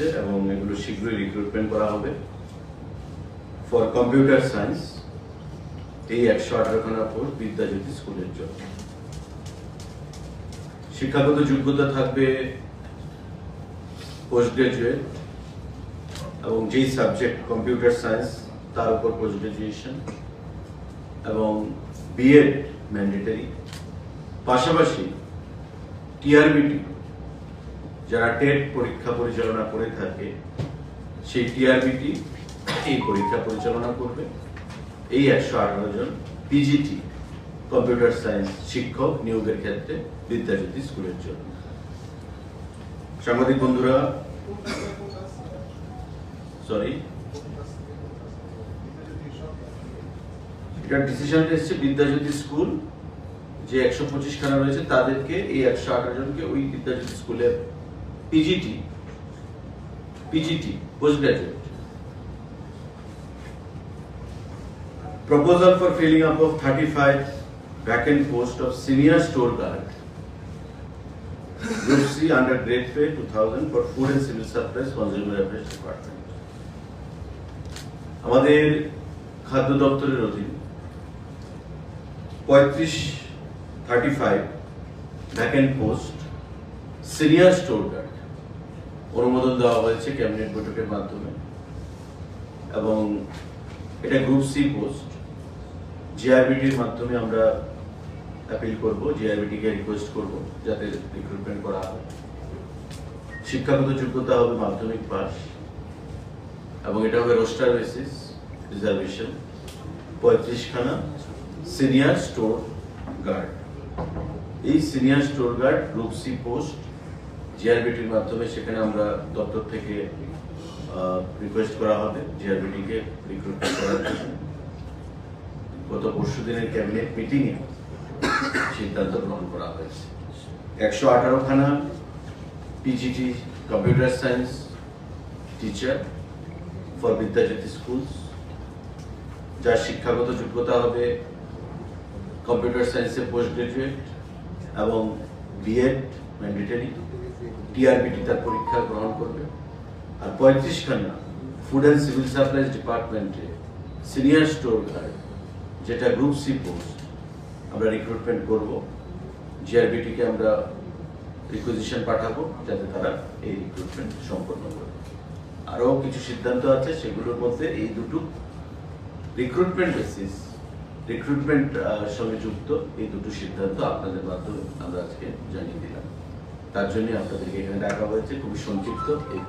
হয়েছে এবং এগুলো শীঘ্রই রিক্রুটমেন্ট করা হবে। ফর কম্পিউটার সায়েন্স এই একশো আঠারোখানা পোস্ট বিদ্যাজ্যোতি স্কুলের জন্য। শিক্ষাগত যোগ্যতা থাকবে পোস্ট গ্রাজুয়েট এবং যেই সাবজেক্ট কম্পিউটার সায়েন্স তার উপর পোস্ট গ্রাজুয়েশন এবং বিএড ম্যান্ডেটারি পাশাপাশি টিআরবিটি যারা টেট পরীক্ষা পরিচালনা করে থাকে, সেই টিআরবিটি এই পরীক্ষা পরিচালনা করবে। এই একশো আঠারো জন পিজিটি কম্পিউটার সায়েন্স শিক্ষক নিয়োগের ক্ষেত্রে বিদ্যাজ্যোতি স্কুলের জন্য। সাংবাদিক বন্ধুরা সরি এটা ডিসিশনটা এসেছে বিদ্যাজ্যোতি স্কুল। যে একশো পঁচিশ খানা রয়েছে, তাদেরকে এই একশো আঠারো জনকে ওই বিদ্যাজ্যোতি স্কুলের PGT PGT post graduate proposal for filling up of 35 vacant post of senior store guard group c under grade pay 2000 for food and civil supplies consumer affairs department আমাদের খাদ্য দপ্তরের অধীনে পঁয়ত্রিশ thirty five vacant post senior store guard অনুমোদন দেওয়া হয়েছে cabinet বৈঠকের মাধ্যমে। এবং এটা গ্রুপ সি পোস্ট। জিআরবিটির মাধ্যমে আমরা অ্যাপিল করব জিআরবিটিকে রিকোয়েস্ট করব যাতে রিক্রুটমেন্ট করা হয়। শিক্ষাগত যোগ্যতা হবে মাধ্যমিক পাস এবং এটা হবে রোস্টার বেসিস রিজার্ভেশন পঁয়ত্রিশখানা সিনিয়র স্টোর গার্ড এই senior store guard group C post জিআরবিটির মাধ্যমে সেখানে আমরা দপ্তর থেকে রিকোয়েস্ট করা হবে জিআরবিটিকে রিক্রুটমেন্ট করার জন্য। গত পরশু দিনের ক্যাবিনেট মিটিংয়ে সিদ্ধান্ত গ্রহণ করা হয়েছে। একশো আঠারো খানা PGT computer science teacher for Vidyajyoti schools যার শিক্ষাগত যোগ্যতা হবে কম্পিউটার সায়েন্সে পোস্ট গ্রাজুয়েট এবং বিএড ম্যান্ডেটারি টিআরবিটি তার পরীক্ষা গ্রহণ করবে। আর পঁয়ত্রিশ খানা ফুড অ্যান্ড সিভিল সাপ্লাইজ ডিপার্টমেন্টে সিনিয়র স্টোর গার্ড যেটা গ্রুপ সি পোস্ট আমরা রিক্রুটমেন্ট করব। জিআরবিটিকে আমরা রিকুইজিশন পাঠাবো, যাতে তারা এই রিক্রুটমেন্ট সম্পন্ন করে। আরও কিছু সিদ্ধান্ত আছে, সেগুলোর মধ্যে এই দুটো রিক্রুটমেন্ট বেসিস রিক্রুটমেন্ট সঙ্গে যুক্ত এই দুটো সিদ্ধান্ত আপনাদের মাধ্যমে আমরা আজকে জানিয়ে দিলাম। তার জন্য আপনাদেরকে এখানে ডাকা হয়েছে। খুবই সংক্ষিপ্ত এই